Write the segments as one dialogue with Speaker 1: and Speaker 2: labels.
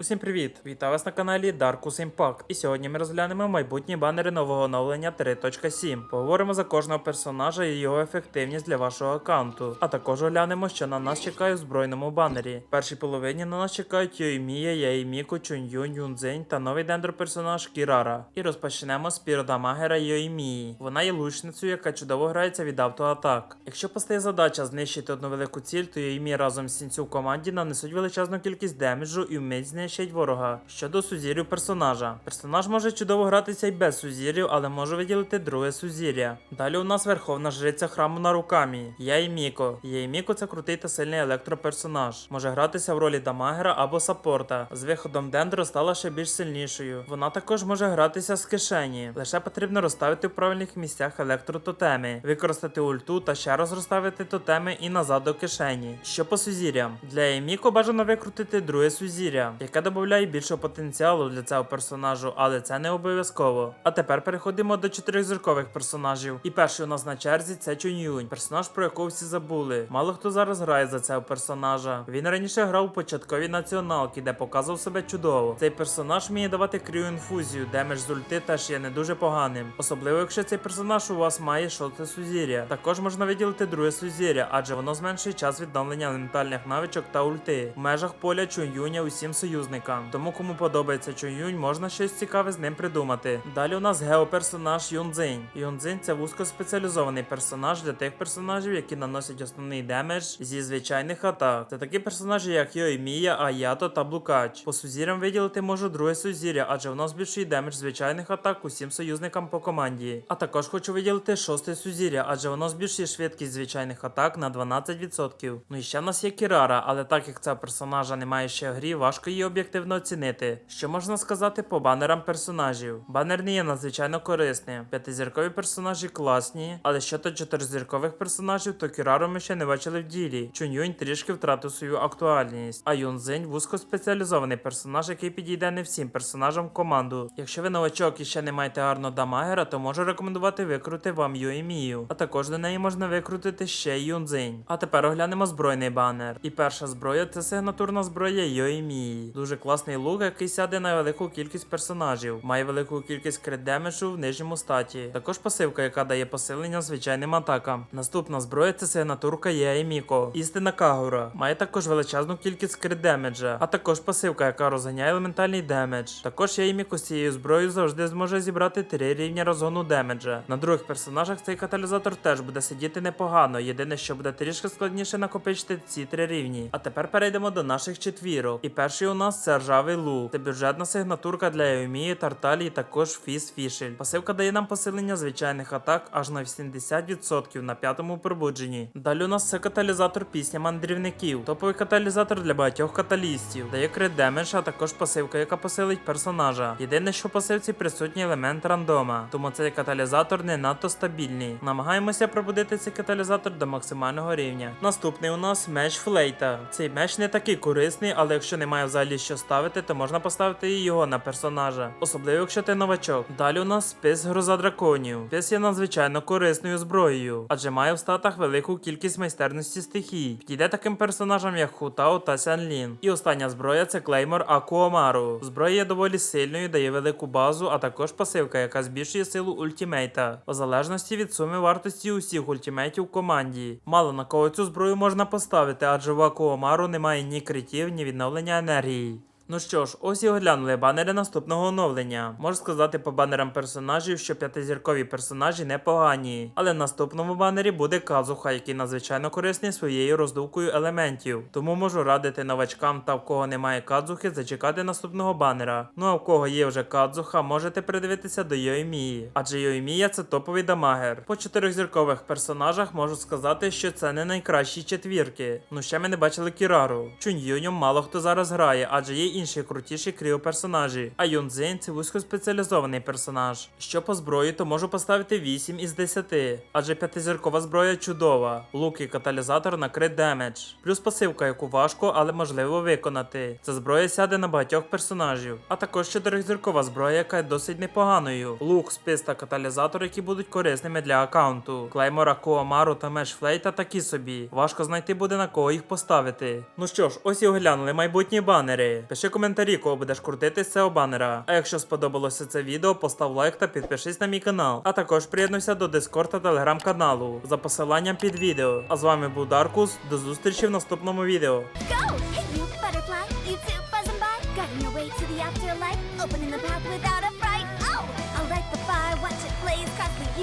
Speaker 1: Усім привіт! Вітаю вас на каналі Darkus Impact. І сьогодні ми розглянемо майбутні банери нового оновлення 3.7. Поговоримо за кожного персонажа і його ефективність для вашого аккаунту. А також оглянемо, що на нас чекає в збройному банері. В першій половині на нас чекають Йоймія, Яйміку, Чуньюн, Юнзень та новий дендро персонаж Кірара. І розпочнемо з піродамагера Йоймії. Вона є лучницею, яка чудово грається від автоатак. Якщо постає задача знищити одну велику ціль, то Йоймі разом з Сінцю в команді нанесуть величезну кількість демеджу і вмить знищить ворога. Щодо сузір'ю персонажа. Персонаж може чудово гратися і без сузір'їв, але може виділити друге сузір'я. Далі у нас верховна жриця храму на рукамі. Яйміко. Яйміко це крутий та сильний електроперсонаж. Може гратися в ролі дамагера або саппорта. З виходом Дендро стала ще більш сильнішою. Вона також може гратися з кишені. Лише потрібно розставити в правильних місцях електрототеми, використати ульту та ще раз розставити тотеми і назад до кишені. Що по сузір'ям? Для Яйміко бажано викрутити друге сузір'я, яке додає більшого потенціалу для цього персонажу, але це не обов'язково. А тепер переходимо до чотирьохзіркових персонажів. І перший у нас на черзі це Чуньюнь, персонаж, про якого всі забули. Мало хто зараз грає за цього персонажа. Він раніше грав у початковій націоналки, де показував себе чудово. Цей персонаж вміє давати кріоінфузію, демедж з ульти теж є не дуже поганим. Особливо, якщо цей персонаж у вас має шосте сузір'я. Також можна виділити друге сузір'я, адже воно зменшує час відновлення елементальних навичок та ульти в межах поля Чуньюня усім союзникам. Тому кому подобається Чуньюнь, можна щось цікаве з ним придумати. Далі у нас геоперсонаж Юнзинь. Юнзинь це вузькоспеціалізований персонаж для тих персонажів, які наносять основний демедж зі звичайних атак. Це такі персонажі, як Йоймія, Аято та Блукач. По сузір'ям виділити можу друге сузір'я, адже воно збільшує демедж звичайних атак усім союзникам по команді. А також хочу виділити шосте сузір'я, адже воно збільшує швидкість звичайних атак на 12%. Ну і ще в нас є Кірара, але так як ця персонажа немає ще в грі, важко її об'єктивно оцінити. Що можна сказати по банерам персонажів? Банер не є надзвичайно корисним. П'ятизіркові персонажі класні, але щодо чотиризіркових персонажів, то Кірару ми ще не бачили в ділі. Чуньюнь трішки втратив свою актуальність. А Юнзинь вузькоспеціалізований персонаж, який підійде не всім персонажам в команду. Якщо ви новачок і ще не маєте гарного дамагера, то можу рекомендувати викрути вам Юемію. А також до неї можна викрутити ще Юнзинь. А тепер оглянемо збройний банер. І перша зброя це сигнатурна зброя Йоемії. Дуже класний лук, який сяде на велику кількість персонажів. Має велику кількість крит демеджу в нижньому статі. Також пасивка, яка дає посилення звичайним атакам. Наступна зброя це сигнатурка Єайміко. Істина Кагура. Має також величезну кількість крит демеджа, а також пасивка, яка розганяє елементальний демедж. Також Єайміко з цією зброєю завжди зможе зібрати три рівня розгону демеджа. На других персонажах цей каталізатор теж буде сидіти непогано. Єдине, що буде трішки складніше накопичити ці три рівні. А тепер перейдемо до наших четвірок. І перший у нас це ржавий лук. Це бюджетна сигнатурка для Юмії, Тарталії, також Фіс Фішель. Пасивка дає нам посилення звичайних атак аж на 80% на п'ятому пробудженні. Далі у нас це каталізатор пісня мандрівників. Топовий каталізатор для багатьох каталістів. Дає крит демедж, а також пасивка, яка посилить персонажа. Єдине, що пасивці присутній елемент рандома, тому цей каталізатор не надто стабільний. Намагаємося пробудити цей каталізатор до максимального рівня. Наступний у нас меч флейта. Цей меч не такий корисний, але якщо немає взагалі що ставити, то можна поставити і його на персонажа, особливо якщо ти новачок. Далі у нас спис гроза драконів. Спис є надзвичайно корисною зброєю, адже має в статах велику кількість майстерності стихій. Підійде таким персонажам, як Хутао та Сянлін. І остання зброя це клеймор Акуамару. Зброя є доволі сильною, дає велику базу, а також пасивка, яка збільшує силу ультімейта, у залежності від суми вартості усіх ультімейтів в команді. Мало на кого цю зброю можна поставити, адже в Акуамару немає ні критів, ні відновлення енергії. Ну що ж, ось і оглянули банери наступного оновлення. Можу сказати по банерам персонажів, що п'ятизіркові персонажі непогані. Але в наступному банері буде казуха, який надзвичайно корисний своєю роздувкою елементів. Тому можу радити новачкам та в кого немає кадзухи, зачекати наступного банера. Ну а в кого є вже кадзуха, можете придивитися до Йоймії. Адже Йоймія це топовий дамагер. По чотирьохзіркових персонажах можу сказати, що це не найкращі четвірки. Ну ще ми не бачили Кірару. Чуньюньом мало хто зараз грає, адже є інші крутіші кріо персонажі. А Юнзин це вузькоспеціалізований персонаж. Що по зброї, то можу поставити 8 із 10, адже п'ятизіркова зброя чудова. Лук і каталізатор на крит демедж. Плюс пасивка, яку важко, але можливо виконати. Ця зброя сяде на багатьох персонажів. А також чотирьохзіркова зброя, яка є досить непоганою. Лук, спис та каталізатор, які будуть корисними для аккаунту. Клеймора, Коамару та Меш Флейта такі собі. Важко знайти буде на кого їх поставити. Ну що ж, ось і оглянули майбутні банери. Пиши Напиши коментарі, кого будеш крутити з цього банера. А якщо сподобалося це відео, постав лайк та підпишись на мій канал. А також приєднуйся до Discord та телеграм каналу за посиланням під відео. А з вами був Даркус. До зустрічі в наступному відео.
Speaker 2: Oh,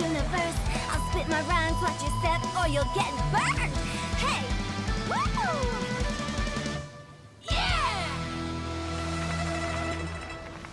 Speaker 2: universe. I'll spit my rhymes, watch your step, or you'll get burned.